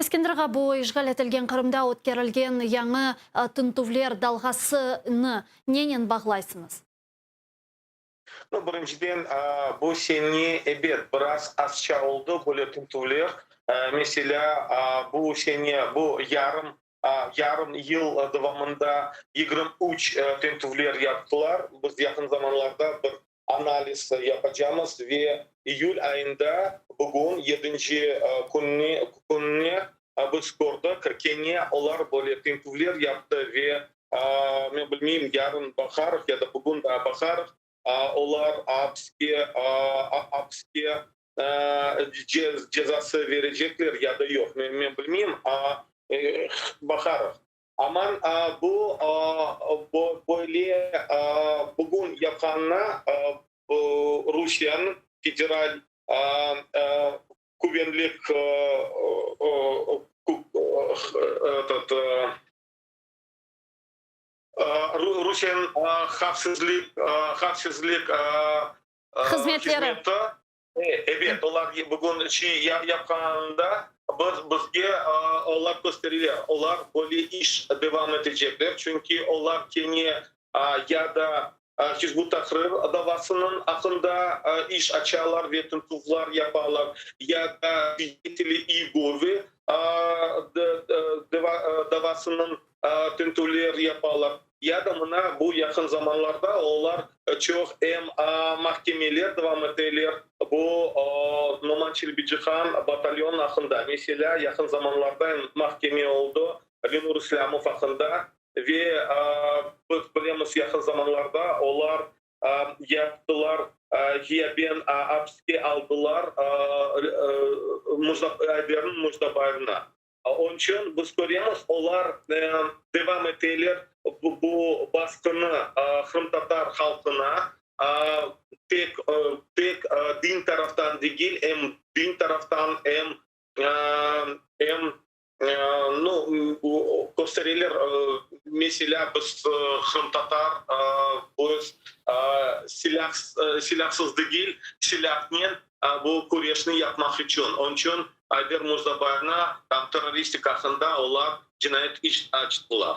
Искендерға бой жғал әтілген қырымда өткерілген яңы тінтувлер далғасыны ненен бағылайсыңыз? Ну, біріншіден, бұл сені әбет біраз асша олды, бұл тінтувлер. Меселі, бұл сені, бұл ярым ярым ел давамында 23 тентувлер яптылар. Біз яқын заманларда бір анализ yapacağımız ve июль айында бүгін екінші күнне күнне біз көрдік олар более тінтулер yaptı ve мен білмеймін ярын бахаров я да бүгін бахаров олар апске апске cezası verecekler ya da мен, Ben, ben bilmiyorum. Aman bu böyle bugün yakana Rusya'nın federal güvenlik Rusya'nın hapsızlık hapsızlık hizmetleri. E, evet, onlar bugün şey yapanda biz, bizge onlar gösterilir. Onlar böyle iş devam edecekler. Çünkü onlar kendi e, ya da Hizbut Tahrir davasının hakkında iş açarlar ve tentuvlar yaparlar. Ya da Fizikli İgovi davasının tentuvler yaparlar. Ya da buna bu yakın zamanlarda onlar çok hem mahkemeler devam ederler. Bu e, Numan Çelbicihan batalyon hakkında mesela yakın zamanlarda mahkeme oldu. Limur İslamov hakkında ve e, biz bilemiz yakın zamanlarda onlar yaptılar e, hapse aldılar e, e, Muzda- Ayber'in Muzdabayır'ına. E, Onun için biz görüyoruz onlar e, devam ederler bu, bu baskını Kırım Tatar halkına pek e, pek e, din taraftan değil hem din taraftan hem hem e, ну gösterilir mesela biz Hım Tatar biz silah silahsız değil silahмен bu kuryeşini yapmak için. Onun için Айбер Мурзабаевна terrorist karşısında olan cinayet iş açtılar.